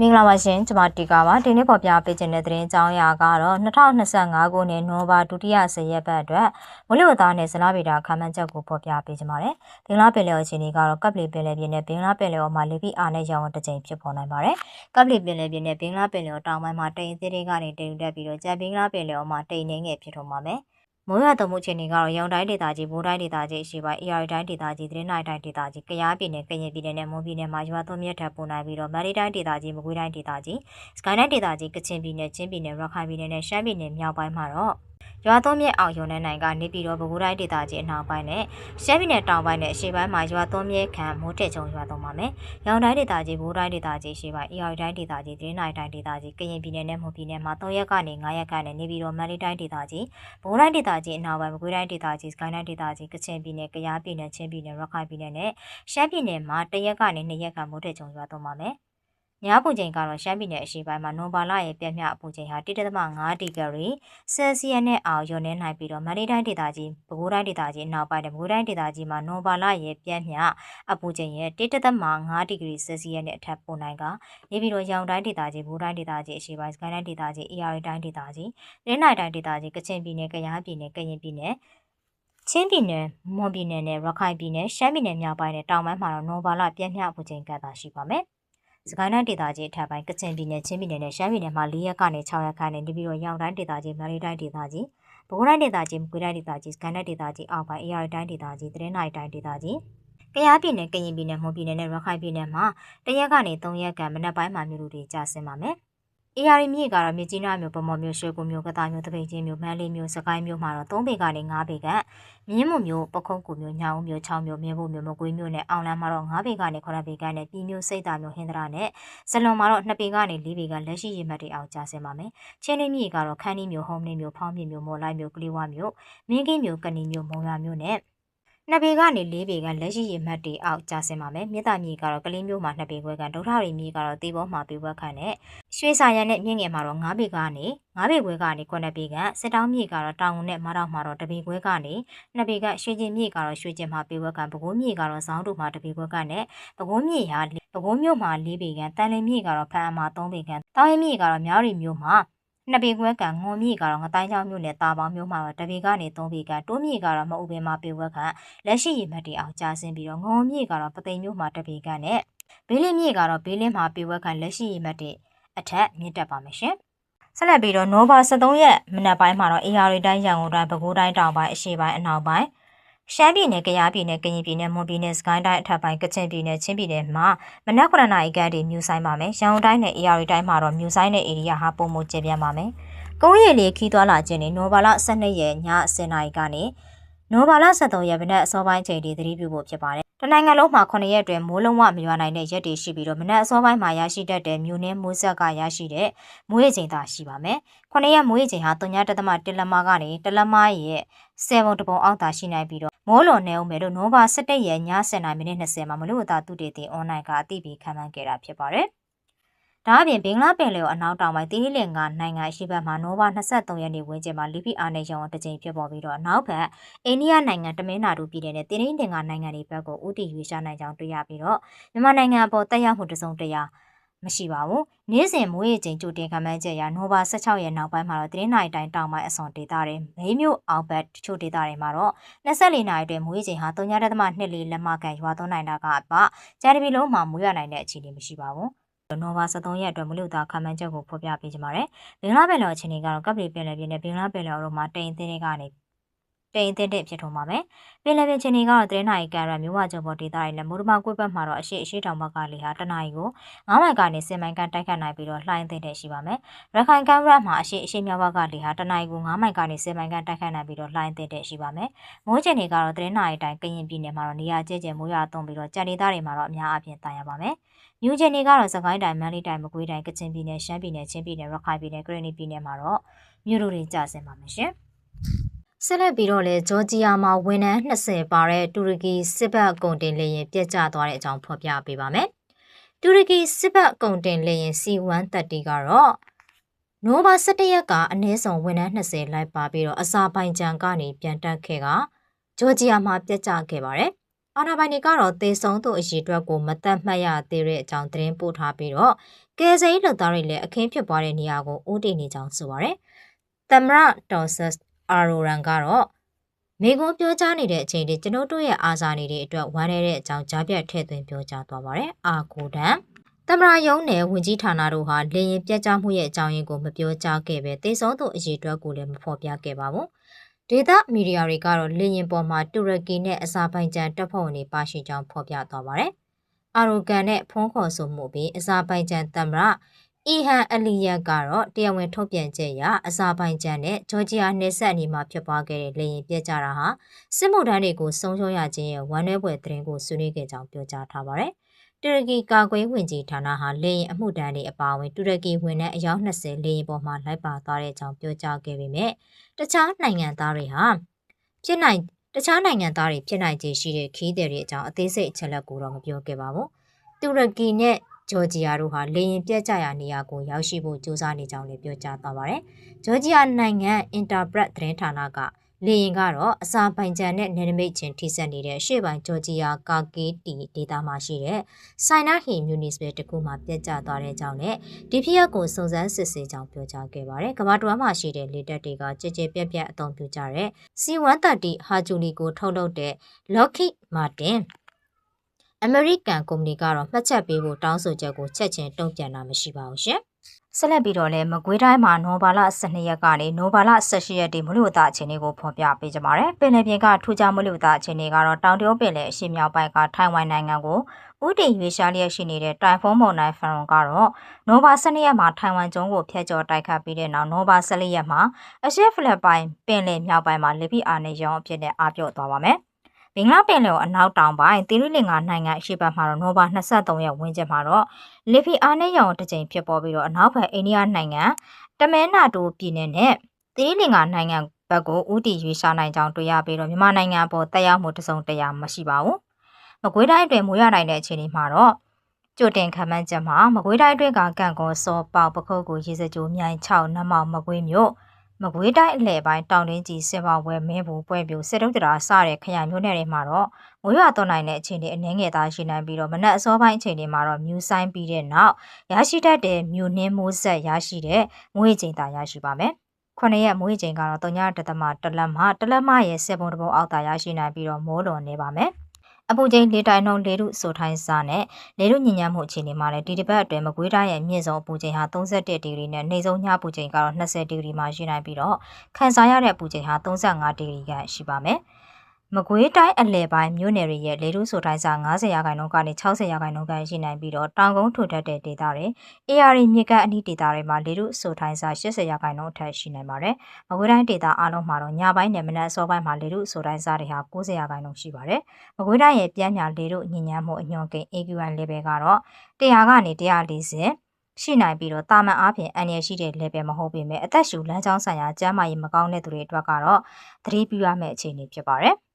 မင်္ဂလာပါရှင်ကျွန်မတီကာပါဒီနေ့ပေါ်ပြပေးခြင်းတဲ့သတင်းအကြောင်းအရာကတော့2025ခုနှစ်နိုဘာဒုတိယဆယ်ရက်ပတ်အတွက်မွေးဝသားနဲ့ဇလားဗီတာခမ်းမှန်းချက်ကိုပေါ်ပြပေးခြင်းပါတယ်ဘင်္ဂလားပင်လယ်အခြေအနေကတော့ကပ်လီပင်လယ်ပြင်နဲ့ဘင်္ဂလားပင်လယ်အော်မှာလေပြင်းအားနဲ့ရောင်တစ်ကြိမ်ဖြစ်ပေါ်နိုင်ပါတယ်ကပ်လီပင်လယ်ပြင်နဲ့ဘင်္ဂလားပင်လယ်အော်တောင်ပိုင်းမှာတိမ်အသေးသေးကနေတိမ်တက်ပြီးတော့ကြံဘင်္ဂလားပင်လယ်အော်မှာတိမ်နေငယ်ဖြစ်ထွန်းပါမယ် မိုးရွာသွန်းမှုအခြေအနေကတော့ရောင်တိုင်းဒေသကြီး၊မိုးတိုင်းဒေသကြီးအရှိပိုင်း AR တိုင်းဒေသကြီး၊သတင်းနိုင်တိုင်းဒေသကြီး၊ကယားပြည်နယ်၊ကရင်ပြည်နယ်နဲ့မွန်ပြည်နယ်မှာရွာသွန်းမြတ်ထပ်ပေါ်နိုင်ပြီးတော့မန္တလေးတိုင်းဒေသကြီး၊မကွေးတိုင်းဒေသကြီး၊စကိုင်းတိုင်းဒေသကြီး၊ကချင်ပြည်နယ်၊ချင်းပြည်နယ်၊ရခိုင်ပြည်နယ်နဲ့ရှမ်းပြည်နယ်မြောက်ပိုင်းမှာတော့ ရွာသွန်းမြတ်အောင်ရုံနဲ့နိုင်ကနေပြည်တော်ပဲခူးတိုင်းဒေသကြီးအနောက်ပိုင်းနဲ့ရှမ်းပြည်နယ်တောင်ပိုင်းနဲ့အရှေ့ပိုင်းမှာရွာသွန်းမြတ်ခံမိုးတက်ချုံရွာသွန်းပါမယ်။ရောင်တိုင်းဒေသကြီး၊ဘိုးတိုင်းဒေသကြီးရှေ့ပိုင်း AR တိုင်းဒေသကြီး၊သတင်းနိုင်တိုင်းဒေသကြီး၊ကရင်ပြည်နယ်နဲ့မွန်ပြည်နယ်မှာ3ရက်ကနေ9ရက်ကနေနေပြည်တော်မန္တလေးတိုင်းဒေသကြီးဘိုးတိုင်းဒေသကြီးအနောက်ပိုင်းမကွေးတိုင်းဒေသကြီးစကိုင်းတိုင်းဒေသကြီးကချင်ပြည်နယ်ကယားပြည်နယ်ချင်းပြည်နယ်ရခိုင်ပြည်နယ်နဲ့ရှမ်းပြည်နယ်မှာတရက်ကနေနှစ်ရက်ကမိုးထက်ကြုံရွာသွန်းပါမယ်။ ညပူချိန်ကတော့ရှမ်းပြည်နယ်အရှေ့ပိုင်းမှာနိုဘာလရဲ့ပြည့်မြအပူချိန်ဟာ1.5ဒီဂရီဆယ်စီယပ်နဲ့အောင်ရုံနေနိုင်ပြီးတော့မန္တလေးတိုင်းဒေသကြီးပဲခူးတိုင်းဒေသကြီးအနောက်ပိုင်းနဲ့ပဲခူးတိုင်းဒေသကြီးမှာနိုဘာလရဲ့ပြည့်မြအပူချိန်ရဲ့1.5ဒီဂရီဆယ်စီယပ်နဲ့အထက်ပိုနိုင်ကနေပြီးတော့ရောင်တိုင်းဒေသကြီးဘူတိုင်းဒေသကြီးအရှေ့ပိုင်းစကိုင်းတိုင်းဒေသကြီး AR တိုင်းဒေသကြီးရင်းနိုင်တိုင်းဒေသကြီးကချင်ပြည်နယ်ကယားပြည်နယ်ကရင်ပြည်နယ်ချင်းပြည်နယ်၊မွန်ပြည်နယ်နဲ့ရခိုင်ပြည်နယ်၊ရှမ်းပြည်နယ်မြောက်ပိုင်းနဲ့တောင်ပိုင်းမှာတော့နိုဘာလပြည့်မြအပူချိန်ကသာရှိပါမယ်။ စကိုင်းတိုင်းဒေသကြီးအထက်ပိုင်းကချင်ပြည်နယ်ချင်းပြည်နယ်နဲ့ရှမ်းပြည်နယ်မှာ၄ရက်ကနေ6ရက်ခန့်နဲ့နေပြီးတော့ရောင်တိုင်းဒေသကြီးမန္တလေးတိုင်းဒေသကြီးပဲခူးတိုင်းဒေသကြီးမကွေးတိုင်းဒေသကြီးစကိုင်းတိုင်းဒေသကြီးအောက်ပိုင်း AR တိုင်းဒေသကြီးသတင်းနိုင်တိုင်းဒေသကြီးကယားပြည်နယ်ကရင်ပြည်နယ်မွန်ပြည်နယ်နဲ့ရခိုင်ပြည်နယ်မှာတရက်ကနေ3ရက်ကမနက်ပိုင်းမှာမြို့လူတွေကြာဆင်းပါမယ်။ AR မြစ်ကတော့မြစ်ကြီးနားမြို့ပမော်မြို့ရွှေကူမြို့ကတားမြို့တပိတ်ချင်းမြို့မန်းလေးမြို့စကိုင်းမြို့မှာတော့3ပေကနေ5ပေကမြင်းမုံမြို့ပခုံးကူမြို့ညောင်ဦးမြို့6မြို့မြင်းဖို့မြို့မကွေးမြို့နဲ့အောင်လန်းမှာတော့5ပေကနေ9ပေကနဲ့ပြည်မြို့စိတ်တာမြို့ဟင်္ဒရာနဲ့ဇလွန်မှာတော့2ပေကနေ4ပေကလက်ရှိရေမှတ်တွေအောင်ကျဆင်းပါမယ်။ချင်းလေးမြစ်ကတော့ခန်းနီမြို့ဟုံးနေမြို့ဖောင်းမြမြို့မော်လိုက်မြို့ကလေးဝမြို့မင်းကင်းမြို့ကဏီမြို့မုံရွာမြို့နဲ့ နှစ်ပေကနေ၄ပေကလက်ရှိရေမှတ်တွေအောက်ကျဆင်းပါမယ်မြစ်တာမြေကတော့ကလင်းမျိုးမှာ2ပေခွဲကဒုထရီမြေကတော့တေဘောမှာပေဝက်ခန့်နဲ့ရွှေစာရံနဲ့မြင့်ငယ်မှာတော့9ပေကနေ9ပေခွဲကနေ9ပေကစစ်တောင်းမြေကတော့တောင်ငုံနဲ့မတော်မှာတော့တပေခွဲကနေ2ပေကရွှေကျင်မြေကတော့ရွှေကျင်မှာပေဝက်ခန့်ပဲခူးမြေကတော့ဇောင်းတို့မှာတပေခွဲကနဲ့ပဲခူးမြေဟာပဲခူးမြို့မှာ4ပေကတန်လင်းမြေကတော့ဖန်အမှာ3ပေကတောင်းရင်မြေကတော့မြောက်ရီမြို့မှာ နှစ်ပေခွဲကငွန်မြေကတော့ငတိုင်းချောင်းမြို့နယ်တာပေါင်းမြို့မှာတော့တပေကနေ3ပေကတိုးမြေကတော့မအုပ်ပင်မှာပေဝက်ခန့်လက်ရှိရည်မှတ်တွေအောင်ကြာဆင်းပြီးတော့ငုံမြေကတော့ပသိမ်မြို့မှာတပေကနဲ့ဘေးလင်းမြေကတော့ဘေးလင်းမှာပေဝက်ခန့်လက်ရှိရည်မှတ်တွေအထက်မြင့်တက်ပါမယ်ရှင်ဆက်လက်ပြီးတော့ Nova 73ရက်မနက်ပိုင်းမှာတော့ AR တိုင်းရန်ကုန်တိုင်းပဲခူးတိုင်းတောင်ပိုင်းအရှေ့ပိုင်းအနောက်ပိုင်း ရှမ်းပြည်နယ်ကယားပြည်နယ်ကရင်ပြည်နယ်မွန်ပြည်နယ်စကိုင်းတိုင်းအထက်ပိုင်းကချင်ပြည်နယ်ချင်းပြည်နယ်မှာမနက်9နာရီကတည်းကမြူဆိုင်ပါမယ်။ရန်ကုန်တိုင်းနဲ့ AR တိုင်းမှာတော့မြူဆိုင်တဲ့ဧရိယာဟာပုံမကျပြန့်ပါမယ်။ကုန်းရည်လေးခီးသွားလာခြင်းနဲ့နိုဘာလ12ရက်ည10နာရီကနေ နိုဘာလ23ရက်မနက်အစောပိုင်းချိန်ထိသတိပြုဖို့ဖြစ်ပါတယ်။တနိုင်ငံလုံးမှာ9ရက်အတွင်းမိုးလုံးဝမရွာနိုင်တဲ့ရက်တွေရှိပြီးတော့မနက်အစောပိုင်းမှာရရှိတတ်တဲ့မြို့နယ်မိုးဆက်ကရရှိတဲ့မိုးရေချိန်သာရှိပါမယ်။9ရက်မိုးရေချိန်ဟာ3.1လက်မကနေ1လက်မရဲ့7ပုံတပုံအောက်သာရှိနိုင်ပြီးတော့မိုးလွန်နေအောင်မယ်လို့နိုဘာ17ရက်ည 7: မိနစ်20မှာမလို့အသာသူတေတင်အွန်လိုင်းကအသိပေးခံမှန်းခဲ့တာဖြစ်ပါတယ်။ ဒါအပြင်ဘင်္ဂလားပင်လယ်အနောက်တောင်ပိုင်းတီးလင်ကနိုင်ငံရှိဘက်မှာနိုဘာ23ရက်နေ့ဝန်းကျင်မှာလီပီအာနယ်ရောင်တစ်ကြိမ်ဖြစ်ပေါ်ပြီးတော့နောက်ဘက်အိန္ဒိယနိုင်ငံတမင်းနာဒူပြည်နယ်နဲ့တင်းရင်းတင်ကနိုင်ငံတွေဘက်ကိုဥတီရွေးရှာနိုင်ကြောင်းတွေ့ရပြီးတော့မြန်မာနိုင်ငံအပေါ်တက်ရောက်မှုတစုံတရာမရှိပါဘူး။နေ့စဉ်မိုးရေချိန်ကြိုတင်ခန့်မှန်းချက်အရနိုဘာ16ရက်နောက်ပိုင်းမှာတော့တင်းနိုင်တိုင်းတောင်ပိုင်းအစွန်ဒေသတွေမိမျိုးအောင်ဘက်တချို့ဒေသတွေမှာတော့24နာရီအတွင်းမိုးရေချိန်ဟာ3.24လက်မကန်ရွာသွန်းနိုင်တာကအပဂျာဒီပီလုံးမှာမိုးရွာနိုင်တဲ့အခြေအနေမရှိပါဘူး။ နိုဘာ73ရက်အတွက်မလူသားခမ်းမှန်းချက်ကိုဖော်ပြပေးကြပါမယ်။ဘင်္ဂလားပင်လယ်အခြေအနေကတော့ကပ်ပလီပင်လယ်ပြင်နဲ့ဘင်္ဂလားပင်လယ်အော်မှာတိမ်အင်းတွေကနေ တိမ်အင်းတဲ့ဖြစ်ထုံပါမယ်။ပင်လယ်ပြင်အခြေအနေကတော့တရနိုင်ကရမြို့ဝကျုံပေါ်ဒေသတွေနဲ့မိုးဒမကွေ့ဘက်မှာတော့အရှိအရှိတောင်ဘက်ကလေဟာတနအီကို9မိုင်ကနေ10မိုင်ကန်တိုက်ခတ်နိုင်ပြီးတော့လှိုင်းသိတဲ့ရှိပါမယ်။ရခိုင်ကမ်းရိုးမှာအရှိအရှိမြောက်ဘက်ကလေဟာတနအီကို9မိုင်ကနေ10မိုင်ကန်တိုက်ခတ်နိုင်ပြီးတော့လှိုင်းသိတဲ့ရှိပါမယ်။မိုးချိန်တွေကတော့တရနိုင်အတိုင်းကရင်ပြည်နယ်မှာတော့နေရာကျကျမိုးရွာသွန်းပြီးတော့ကြံဒေသတွေမှာတော့အများအပြားတာရပါမယ်။မြူဂျန်တွေကတော့စကိုင်းတိုင်းမန္တလေးတိုင်းမကွေးတိုင်းကချင်ပြည်နယ်ရှမ်းပြည်နယ်ချင်းပြည်နယ်ရခိုင်ပြည်နယ်ကရင်ပြည်နယ်မှာတော့မြို့တို့တွေကျဆင်းပါမယ်ရှင်။ ဆက်လက်ပြီးတော့လေဂျော်ဂျီယာမှာဝန်ထမ်း20ပါတဲ့တူရကီစစ်ဘက်ကုန်တင်လေရင်ပြက်ကျသွားတဲ့အကြောင်းဖော်ပြပေးပါမယ်။တူရကီစစ်ဘက်ကုန်တင်လေရင် C130 ကတော့နိုဘာ17ရက်ကအနည်းဆုံးဝန်ထမ်း20လိုက်ပါပြီးတော့အစာပိုင်ဂျန်ကနေပြန်တက်ခဲ့ကဂျော်ဂျီယာမှာပြက်ကျခဲ့ပါတယ်။အာဏာပိုင်တွေကတော့သေဆုံးသူအရေအတွက်ကိုမသက်မှတ်ရသေးတဲ့အကြောင်းသတင်းပို့ထားပြီးတော့ကယ်ဆယ်ရေးလုပ်သားတွေလည်းအခင်းဖြစ်ပွားတဲ့နေရာကိုဦးတည်နေကြောင်းဆိုပါရယ်။သမရဒေါ်ဆတ် အာရိုရန်ကတော့မိကွန်ပြောကြားနေတဲ့အချိန်တွေကျွန်တော်တို့ရဲ့အာဇာနည်တွေအတွက်ဝမ်းနည်းတဲ့အကြောင်းကြားပြတ်ထည့်သွင်းပြောကြားသွားပါရယ်။အာကိုဒန်တမရာယုံနယ်ဝင်ကြီးဌာနတို့ဟာလေရင်ပြတ်ကျမှုရဲ့အကြောင်းရင်းကိုမပြောကြားခဲ့ပဲသေဆုံးသူအရေအတွက်ကိုလည်းမဖော်ပြခဲ့ပါဘူး။ဒေသမီဒီယာတွေကတော့လေရင်ပေါ်မှာတူရကီနဲ့အစာပိုင်ဂျန်တပ်ဖွဲ့ဝင်တွေပါရှိကြောင်းဖော်ပြသွားပါတယ်။အာရိုကန်နဲ့ဖုံးခေါ်ဆိုမှုပြီးအစာပိုင်ဂျန်တမရာ အီဟန်အလီယတ်ကတော့တရားဝင်ထုတ်ပြန်ချက်အရအစာပိုင်ဂျန်နဲ့ဂျော်ဂျီယာနယ်စပ်အနီးမှာဖြစ်ပွားခဲ့တဲ့လေရင်ပြတ်ကျတာဟာစစ်မှုထမ်းတွေကိုဆုံးရှုံးရခြင်းရဲ့ဝမ်းနည်းဖွယ်သတင်းကိုဆွေးနွေးခဲ့ကြောင်းပြောကြားထားပါတယ်။တူရကီကာကွယ်ဝင်ကြီးဌာနဟာလေရင်အမှုတန်းတွေအပါအဝင်တူရကီဝင်တဲ့အယောက်20လေရင်ပေါ်မှာလိုက်ပါသွားတဲ့အကြောင်းပြောကြားခဲ့ပေမဲ့တခြားနိုင်ငံသားတွေဟာဖြစ်နိုင်တခြားနိုင်ငံသားတွေဖြစ်နိုင်ခြေရှိတဲ့ခီးသည်တွေအကြောင်းအသေးစိတ်အချက်လက်ကိုတော့မပြောခဲ့ပါဘူး။တူရကီနဲ့ ဂျော်ဂျီယာတို့ဟာလေရင်ပြက်ကျရာနေရာကိုရောက်ရှိဖို့ကြိုးစားနေကြောင်းလည်းပြောကြားသွားပါတယ်။ဂျော်ဂျီယာနိုင်ငံအင်တာဘရက်သတင်းဌာနကလေရင်ကတော့အစာပိုင်ဂျန်နဲ့နယ်နိမိတ်ချင်းထိစပ်နေတဲ့ရှေ့ပိုင်းဂျော်ဂျီယာကာကေးတီဒေသမှာရှိတဲ့ဆိုင်နာဟီမြူနီစပယ်တခုမှာပြတ်ကျသွားတဲ့အကြောင်းနဲ့ဒီဖြစ်ရပ်ကိုစုံစမ်းစစ်ဆေးကြောင်းပြောကြားခဲ့ပါတယ်။ကမ္ဘာတဝမ်းမှာရှိတဲ့လေတပ်တွေကကြည်ကြည်ပြက်ပြက်အသုံးပြုကြတဲ့ C130 ဟာဂျူလီကိုထုတ်လုပ်တဲ့ Lockheed Martin အမေရိကန်ကုမ္ပဏီကတော့မှတ်ချက်ပေးဖို့တောင်းဆိုချက်ကိုချက်ချင်းတုံ့ပြန်တာမရှိပါဘူးရှင်။ဆက်လက်ပြီးတော့လည်းမကွေးတိုင်းမှာနိုဘာလ12ရက်ကနေနိုဘာလ18ရက်တိမလို့သားအခြေအနေကိုဖော်ပြပေးကြပါမယ်။ပင်လယ်ပြင်ကထူးခြားမလို့သားအခြေအနေကတော့တောင်တရုတ်ပင်လယ်အရှေ့မြောက်ပိုင်းကထိုင်ဝမ်နိုင်ငံကိုဥတီရွေးရှားလျက်ရှိနေတဲ့တိုင်ဖုန်းမုန်တိုင်းဖရွန်ကတော့နိုဘာ12ရက်မှာထိုင်ဝမ်ကျွန်းကိုဖျက်ကျော်တိုက်ခတ်ပြီးတဲ့နောက်နိုဘာ14ရက်မှာအရှေ့ဖလက်ပိုင်းပင်လယ်မြောက်ပိုင်းမှာလေပြင်းအားနဲ့ရောင်းအဖြစ်နဲ့အားပြော့သွားပါမယ်။ဘ င်္ဂလားပင်လယ်ကိုအနောက်တောင်ပိုင်းသီရိလင်္ကာနိုင်ငံအရှေ့ဘက်မှာတော့နိုဘာ23ရက်ဝန်းကျင်မှာတော့လီဖီအားနဲ့ရောင်တစ်ကြိမ်ဖြစ်ပေါ်ပြီးတော့အနောက်ဘက်အိန္ဒိယနိုင်ငံတမဲနာတိုပြည်နယ်နဲ့သီရိလင်္ကာနိုင်ငံဘက်ကိုဦးတည်ရွေးရှားနိုင်ကြောင်းတွေ့ရပြီးတော့မြန်မာနိုင်ငံပေါ်တက်ရောက်မှုတစုံတရာမရှိပါဘူး။မကွေးတိုင်းအတွင်းမိုးရနိုင်တဲ့အခြေအနေမှာတော့ကြိုတင်ခံမှန်းချက်မှာမကွေးတိုင်းအတွင်းကကန့်ကောစောပေါပခုတ်ကိုရေစကြိုမြိုင်6နမောက်မကွေးမြို့ မကွေးတိုင်းအလဲပိုင်းတောင်တင်းကြီးစစ်ဘဝဲမင်းဘူးပွဲပြူစစ်တုံးတရာစတဲ့ခရိုင်မျိုးနယ်တွေမှာတော့မိုးရွာသွန်းနိုင်တဲ့အခြေအနေအနည်းငယ်သာရှိနိုင်ပြီးတော့မနက်အစောပိုင်းအချိန်တွေမှာတော့မြူဆိုင်ပြီးတဲ့နောက်ရရှိတတ်တဲ့မြူနှင်းမိုးဆက်ရရှိတဲ့မွေးချိန်သာရရှိပါမယ်။ခုနှစ်ရက်မွေးချိန်ကတော့3ညတသမတလက်မှတလက်မှရဲ့စေပုံတပုံအောက်သာရရှိနိုင်ပြီးတော့မိုးလွန်နေပါမယ်။ အပူချိန်လေတိုင်နှုန်းလေထုဆိုထိုင်းစားနဲ့လေထုညဉ့်ညမ်းမှုအခြေအနေမှာလည်းဒီတစ်ပတ်အတွင်းမကွေးတိုင်းရဲ့မြင့်ဆုံးအပူချိန်ဟာ31ဒီဂရီနဲ့နှိမ့်ဆုံးညအပူချိန်ကတော့20ဒီဂရီမှာရှိနိုင်ပြီးတော့ခံစားရတဲ့အပူချိန်ဟာ35ဒီဂရီခန့်ရှိပါမယ်။ မကွေးတိုင်းအလဲပိုင်းမြို့နယ်တွေရဲ့လေထုဆိုတိုင်းစာ90ရာခိုင်နှုန်းကနေ60ရာခိုင်နှုန်းခန့်ရှိနိုင်ပြီးတော့တောင်ကုန်းထွတ်တက်တဲ့ဒေသတွေ AR မြစ်ကအနီးဒေသတွေမှာလေထုဆိုတိုင်းစာ80ရာခိုင်နှုန်းအထက်ရှိနိုင်ပါတယ်။မကွေးတိုင်းဒေသအလုံးမှာတော့ညပိုင်းနဲ့မနက်အစောပိုင်းမှာလေထုဆိုတိုင်းစာတွေဟာ90ရာခိုင်နှုန်းရှိပါတယ်။မကွေးတိုင်းရဲ့ပြန်ညာလေထုညဉ့်ညမ်းမှုအညွန်ကိန်း AQI level ကတော့100ကနေ140ရှိနိုင်ပြီးတော့တာမန်အားဖြင့်အန္တရာယ်ရှိတဲ့ level မဟုတ်ပေမဲ့အသက်ရှူလမ်းကြောင်းဆိုင်ရာကျန်းမာရေးမကောင်းတဲ့သူတွေအတွက်ကတော့သတိပြုရမယ့်အခြေအနေဖြစ်ပါတယ်။